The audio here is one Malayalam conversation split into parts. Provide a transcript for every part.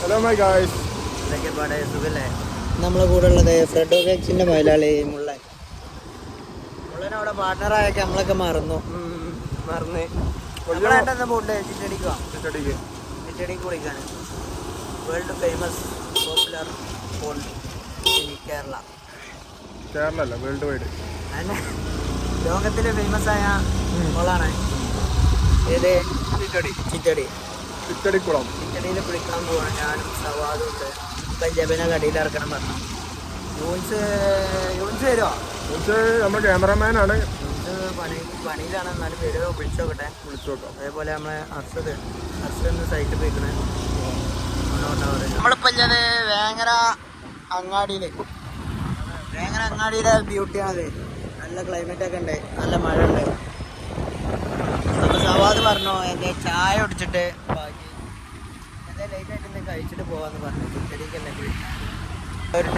ഹലോ മൈ ഗായ്സ് ഇതൊക്കെ പാടെ? സുഖല്ലേ? നമ്മളെ കൂടെ ഉള്ളത് ഫ്രെഡോ കേക്സിന്റെ മുതലാളി മുള്ളൻ മുള്ളൻ അവിടെ പാർട്ട്ണറായൊക്കെ നമ്മളൊക്കെ മറന്നു. മറന്ന്. പോണ്ട്? ചിറ്റടിക്കുക ചിറ്റടിക്ക്. World famous popular pond Kerala Kerala അല്ല വേൾഡ് വൈഡ് ലോകത്തിലെ ഫേമസ് ആയ മോളാണ് ഏത്? ചിറ്റടി. ചിറ്റടി. ചിറ്റടിക്കുളം ചിറ്റടിയിൽ കുളിക്കാൻ പോവാണ് ഞാനും സവാദും ഉണ്ട്. ഇപ്പം കടയിൽ ഇറക്കണം പറഞ്ഞു. യൂൺസ് യൂൺസ് വരുമോ പക്ഷേ നമ്മുടെ ക്യാമറമാൻ ആണ്. യൂൺസ് പണി പണിയിലാണ്. എന്നാലും വരുമോ വിളിച്ചു നോക്കട്ടെ. വിളിച്ചു നോക്കാം. അതേപോലെ നമ്മളെ അർഷദ് അർഷദ് സൈറ്റ് പോയിക്കണേ. നമ്മളിപ്പോൾ ഇല്ലത് വേങ്ങര അങ്ങാടിയിൽ വേങ്ങര അങ്ങാടിയിലെ ബ്യൂട്ടിയാണത് നല്ല ക്ലൈമറ്റൊക്കെ ഉണ്ട്. നല്ല മഴ ഉണ്ട്. അപ്പോൾ സവാദ് പറഞ്ഞു എന്റെ ചായ കുടിച്ചിട്ട് കഴിച്ചിട്ട് പറഞ്ഞു. ഒരു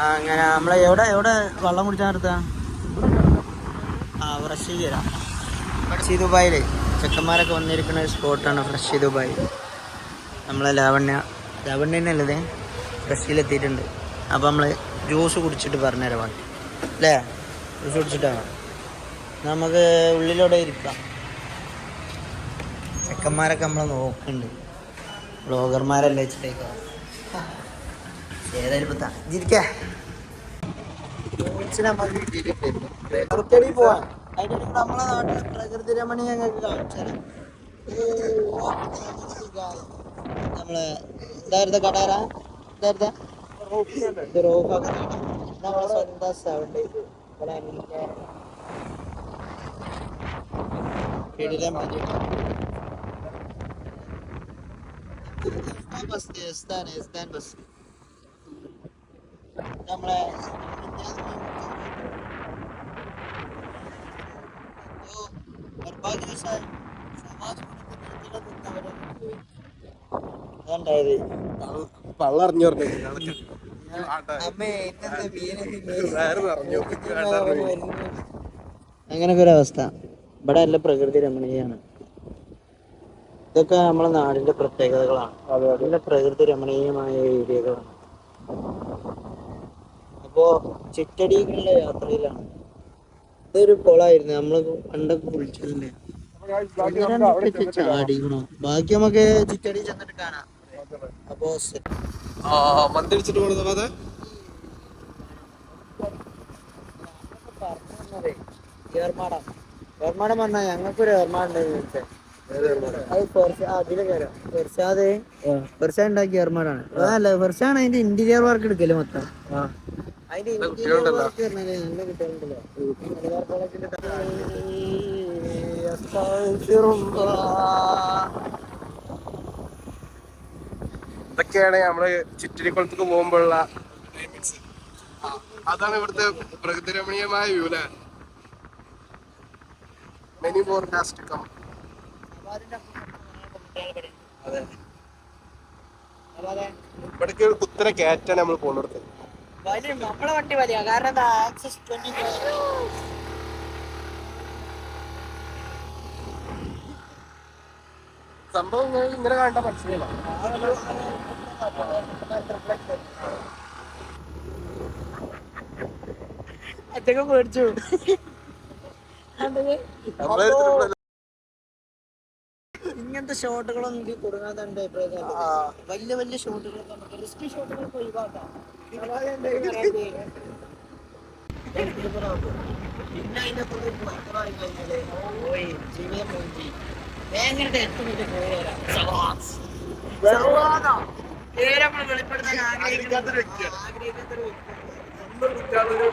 ആ അങ്ങനെ നമ്മളെ എവിടെ എവിടെ വെള്ളം കുടിച്ചാൽ നിർത്താ? ആ ഫ്രഷ് തരാം ഫ്രഷ് ദുബായിൽ ചെക്കന്മാരൊക്കെ വന്നിരിക്കുന്ന ഒരു സ്പോട്ടാണ് ഫ്രഷ് ദുബായ്. നമ്മളെ ലാവണ്യ ലാവണ്യനല്ലത് ഫ്രഷിലെത്തിയിട്ടുണ്ട് അപ്പോൾ നമ്മൾ ജ്യൂസ് കുടിച്ചിട്ട് പറഞ്ഞുതരാം അല്ലേ? ജ്യൂസ് കുടിച്ചിട്ടാണ് നമുക്ക് ഉള്ളിലൂടെ ഇരിക്കാം. ചെക്കന്മാരൊക്കെ നമ്മളെ നോക്കുന്നുണ്ട്. ബ്ലോഗർമാരല്ലേ വെച്ചിട്ടേക്കോ? ഏതായാലും ഇപ്പൊ നമ്മളെ നമ്മളെ കടാര? ഇതായിരുന്ന സ്വന്തം എന്റെ കിടിലം മതി. ബസ് എസ്താൻ എസ്താൻ ബസ് നമ്മളെ നിർഭാഗ്യവശാൽ സമാജം അതുണ്ടായത് പള്ളറിഞ്ഞു പറഞ്ഞു. അങ്ങനൊക്കെ ഒരു അവസ്ഥ ഇവിടെ എല്ലാം പ്രകൃതി രമണീയാണ് ഇതൊക്കെ നമ്മളെ നാടിന്റെ പ്രത്യേകതകളാണ്. നല്ല പ്രകൃതി രമണീയമായ ഏരിയകളാണ്. അപ്പോ ചിറ്റടിയിലുള്ള യാത്രയിലാണ്. ഇതൊരു കുളമായിരുന്നു നമ്മൾ പണ്ടൊക്കെ കുളിച്ചതല്ലേ. ചാടിക്കണോ ബാക്കി നമുക്ക് ചിറ്റടി ചെന്നിട്ട് കാണാം. അപ്പോ മന്ദിരിച്ചിട്ട് പാത ഏർമാടം. ഏർമാടം പറഞ്ഞാ ഞങ്ങൾക്കൊരു ഏർമാടം ഉണ്ടാക്കിയ ഏർമാടാണ് അതല്ല ഫെർസാണ് അതിന്റെ ഇന്റീരിയർ വർക്ക് എടുക്കൽ മൊത്തം. അതിന്റെ ഇന്റീരിയർ വർക്ക് നല്ല ഇതൊക്കെയാണ് നമ്മൾ ചുറ്റിരിക്കുളത്തേക്ക് പോകുമ്പോഴുള്ള അതാണ് ഇവിടുത്തെ പ്രകൃതി രമണീയമായ വ്യൂ അല്ലേ മെനി മോർ ലാസ്റ്റ് കം ഇവിടേക്ക് ഒരു കുത്തനെ കയറ്റാണ് നമ്മൾ പോകുന്നിടത്ത് നമ്മളെ വണ്ടി വലിയ. കാരണം ആക്സസ് ട്വന്റി സംഭവം ഇങ്ങനെ ഇങ്ങനെ കാണേണ്ട മനസ്സിലായില്ല അതൊക്കെ പേടിച്ചു? നമ്മളെ ഇങ്ങനത്തെ ഷോട്ടുകളൊന്നും എനിക്ക് കൊടുക്കാതെ എന്റെ അഭിപ്രായം വലിയ വലിയ ഷോട്ടുകൾ നമുക്ക് റിസ്ക് ഷോട്ടുകളൊക്കെ ഒഴിവാക്കാം. പിന്നെ അതിന്റെ പുറത്ത് ഭയങ്കരമായി കഴിഞ്ഞാൽ പോയി ജീവിതം പോയി ഭയങ്കരത്തെ ഏറ്റവും വലിയ പേരാ സവാസ്. സവാദാ. പേര് നമ്മൾ വെളിപ്പെടുത്താൻ ആഗ്രഹിക്കാത്ത ഒരു വ്യക്തിയാണ്. ആഗ്രഹിക്കാത്ത ഒരു വ്യക്തിയാണ്.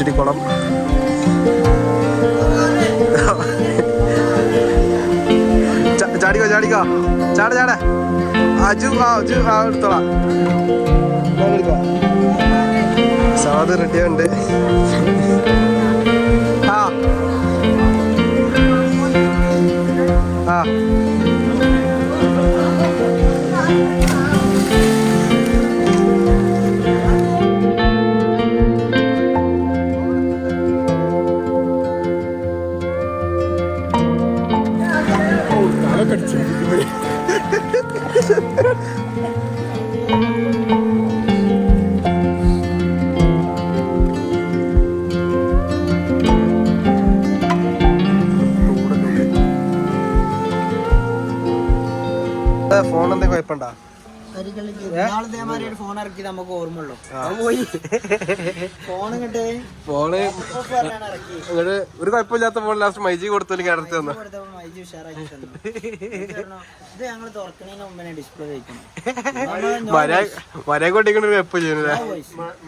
മഞ്ചടിക്കുളം ചാടിക്കോ ചാടിക്കോ. ചാട ചാട. അജു ആ അജു ആ എടുത്തോളാം. സാധനം റെഡിയുണ്ട് നമുക്ക് ഓർമ്മയുള്ളൂ. പോയി. ഫോൺ ഇങ്ങട്ട്. ഫോണ് ഇങ്ങോട്ട് ഒരു കുഴപ്പമില്ലാത്ത ഫോൺ ലാസ്റ്റ് മൈജി കൊടുത്തില്ലെങ്കിൽ അടുത്ത് തന്നു മൈജി ഉഷാറാക്കി തന്നു. ഇത് ഞങ്ങൾ തുറക്കുന്നതിന് മുമ്പേ ഡിസ്പ്ലേ വയ്ക്കണം വരെ കൊണ്ടിരിക്കണ ഒരു കുഴപ്പം ചെയ്യുന്നില്ല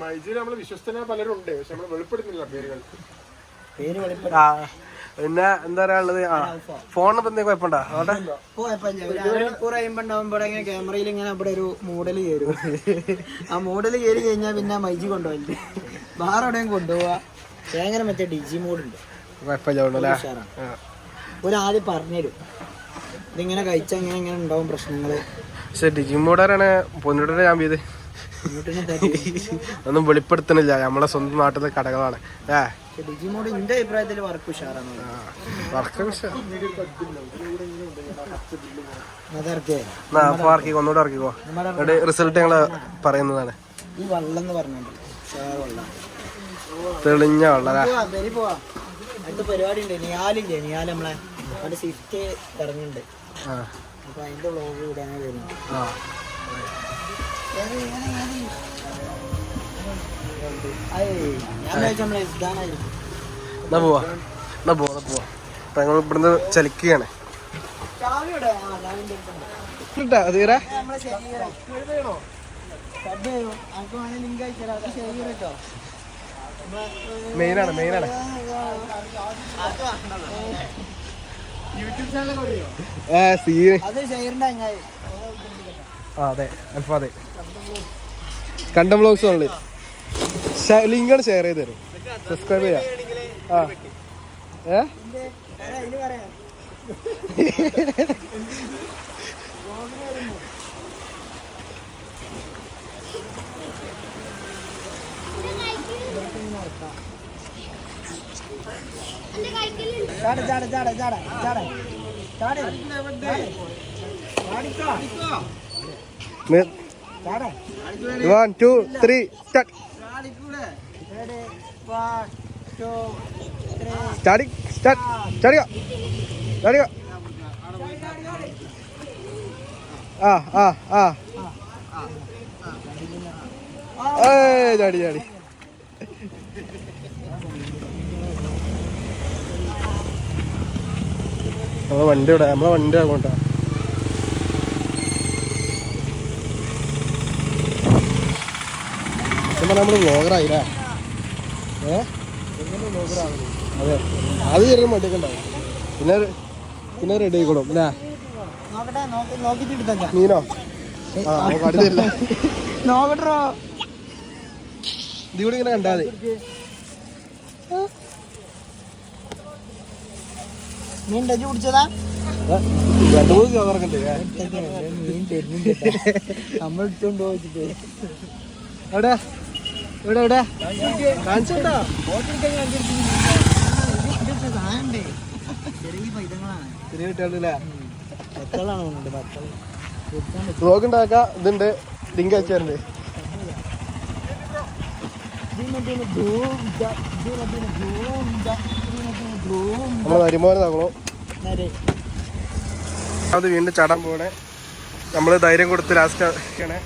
മൈജിയിൽ നമ്മൾ വിശ്വസ്തനായ പലരും ഉണ്ട് പക്ഷെ നമ്മൾ വെളിപ്പെടുത്തുന്നില്ല പേരുകൾ. പേര് വെളിപ്പെടുത്തി പിന്നെ എന്താ പറയാനുള്ളത്? ആ ഫോണിന് എന്തെങ്കിലും കുഴപ്പമുണ്ടാ? അവിടെ ക്യാമറയിൽ ഇങ്ങനെ ഇവിടെ ഒരു മോഡൽ കയറും. ആ മോഡൽ കയറി കഴിഞ്ഞാൽ പിന്നെ മൈജി കൊണ്ടുപോയില്ലേ വേറെ എവിടെയും കൊണ്ടുപോവാ. ഭയങ്കര മറ്റേ ഡിജി മോഡ് ഉണ്ട് കുഴപ്പമില്ല ഉണ്ടല്ലേ ഉഷാറാണ്. ഒരു ആദ്യം പറഞ്ഞുതരും. ഇതിങ്ങനെ കഴിച്ചാൽ ഇങ്ങനെ ഇങ്ങനെ ഉണ്ടാവും പ്രശ്നങ്ങൾ. പക്ഷെ ഡിജിമോഡാറാണ് പൊന്നിയുടെ ഞാൻ ചെയ്ത്. ഒന്നും വെളിപ്പെടുത്തണില്ല നമ്മളെ സ്വന്തം നാട്ടിലെ കടകളാണ്. ഏ? പക്ഷെ ഡിജി മോഡ് എന്റെ അഭിപ്രായത്തിൽ വർക്ക് ഉഷാറാണ്? റിസൾട്ട് ഞങ്ങൾ പറയുന്നതാണ്. ഈ വെള്ളം എന്ന് പറഞ്ഞിട്ടുണ്ട് തെളിഞ്ഞ വെള്ളം പോവാ വരി പോവാ. അടുത്ത പരിപാടി ഉണ്ട് നിയാലില്ലേ? നിയാൽ നമ്മളെ അവിടെ സ്വിഫ്റ്റ് ഇറങ്ങുന്നുണ്ട് അപ്പൊ അതിന്റെ വ്ളോഗ് ഇവിടെ വരുന്നു. എന്നാ പോവാ? എന്നാ പോവാ എന്നാ പോവാ? അപ്പൊ ഞങ്ങൾ ഇവിടുന്ന് ചലിക്കുകയാണ്. തീരാ. മെയിനാണ് മെയിനാണ് അത് അൽഫാദെ. കണ്ടം ബ്ലോഗ്സ് ഉള്ളു ലിങ്കാണ് ഷെയർ ചെയ്ത് തരും. സബ്സ്ക്രൈബ് ചെയ്യാം. ആ. ഏ? ചാട് ചാട് ചാട്. ചാട് ചാട്. ചാട് ചാട് one two three start Ready? One, two, three. ആ ആ ആ ചാടി ചാടി നമ്മളെ വണ്ടി ഇവിടെ നമ്മളെ വണ്ടി അങ്ങോട്ടാ നമ്മൾ ഏ അതെ. അത് ചെറിയ മടിക്കണ്ടാവും പിന്നെ പിന്നെ റെഡി ആയിക്കോളും അല്ലേ മീനോ? ആ നമുക്ക് അടുത്തില്ല നോക്കട്ടോ ഇതിവിടെ ഇങ്ങനെ കണ്ടാ മതി. മീൻ ടച്ച് പിടിച്ചതാ ഏ, രണ്ട് മൂന്ന് ചോദറൊക്കെ മീൻ തരുന്നുണ്ട് നമ്മൾ ഇട്ടുണ്ടോ വെച്ചിട്ട് എവിടെ? ഇവിടെ കാണിച്ചോണ്ടാ സാധനണ്ടേ ചെറിയ പറ്റും വ്ലോഗ് ഉണ്ടാക്ക ഇതുണ്ട്. ലിങ്ക് അയച്ചാറുണ്ട് വരുമാനം താങ്കളോ. അത് വീണ്ടും ചാടാൻ പോകണേ നമ്മൾ ധൈര്യം കൊടുത്ത് ലാസ്റ്റ് ആണ്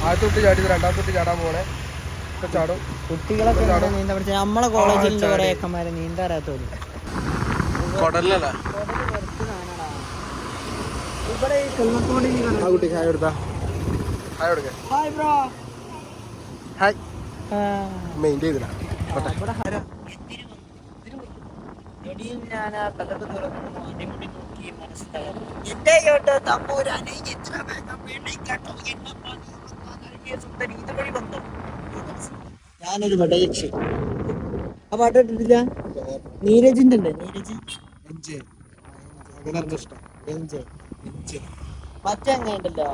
ആദ്യത്തെ തൊട്ട് ചാടി രണ്ടാമത്തെ ചാടാൻ പോകണേ ഇപ്പൊ ചാടും. കുട്ടികളൊക്കെ നീന്താൻ പഠിച്ച നമ്മളെ കോളേജിൽ കുറെ ഏക്കന്മാരെ നീന്താറാത്തോര് കൊടലല്ല ഇവിടെ ഈ കൊല്ലത്തോട് കുട്ടി ഹായ് കൊടുത്താ. ഹായ് ബ്രോ ഹായ് മെയിൻ ചെയ്തില്ല തമ്പൂരാനെ എത്ര വേഗം വീണിക്കട്ടോ എന്നെ സുന്ദരി ഇതുവഴി വന്നു. ഞാനൊരു വടയക്ഷി ആ പാട്ട് കേട്ടിട്ടില്ല? നീരജിന്റെ ഉണ്ട് നീരജ്? മറ്റേ അങ്ങനെ ഉണ്ടല്ലോ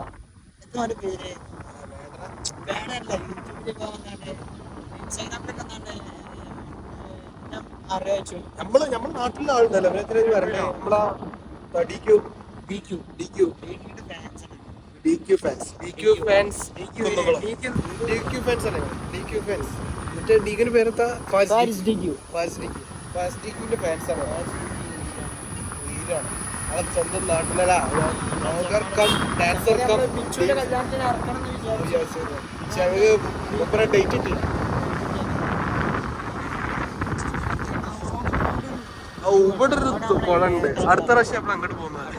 എന്താ പേര്? വേണല്ല? യൂട്യൂബിലൊക്കെ വന്നാണ്ട് ഇൻസ്റ്റാഗ്രാമിലൊക്കെ വന്നാണ്ട് നമ്മൾ നമ്മുടെ നാട്ടിലെ ആളുണ്ടല്ലോ. അവരെത്ര വരണ്ടേ? നമ്മളാ D Q. D Q. D Q. D Q fans D Q fans D Q fans ആണ് ഡി ക്യു ഫാൻസ് മറ്റേ ഡിക്കിന്റെ പേരെന്താ? Fans D Q fans D Q fans D ക്യുവിന്റെ fans ആണ് വീരാണ്. ആളെ സ്വന്തം നാട്ടിലല്ല. കം ഡാൻസർ കം ബിച്ചുവിന്റെ കല്യാണത്തിന് ഇറക്കണം എന്ന് വിചാരിച്ചു. പക്ഷെ അവർ മൂപ്പരെ ഡേറ്റ് ഇട്ടില്ല. ഇവിടെ ഒരു അടുത്ത പ്രാവശ്യം നമ്മൾ അങ്ങോട്ട് പോകുന്നത്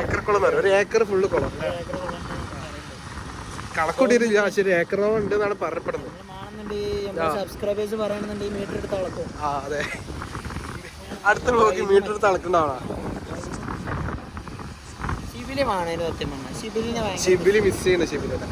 ഏക്കർ കുളം എന്ന് പറയും. ഒരു ഏക്കർ ഫുള്ള് കുളം. കണക്കൂട്ടിയിട്ടില്ല. പക്ഷെ ഒരു ഏക്കറോളം ഉണ്ട് എന്നാണ് പറയപ്പെടുന്നത് സബ്സ്ക്രൈബേഴ്സ് പറയണമെന്നുണ്ടെങ്കിൽ മീറ്റർ എടുത്ത് അളക്കും. ആ അതെ. അടുത്ത ബ്ലോക്ക് മീറ്റർ എടുത്ത് അളക്കണ്ടാവണ ശിബിലി മിസ് ചെയ്യുന്ന ശിബിലിനെ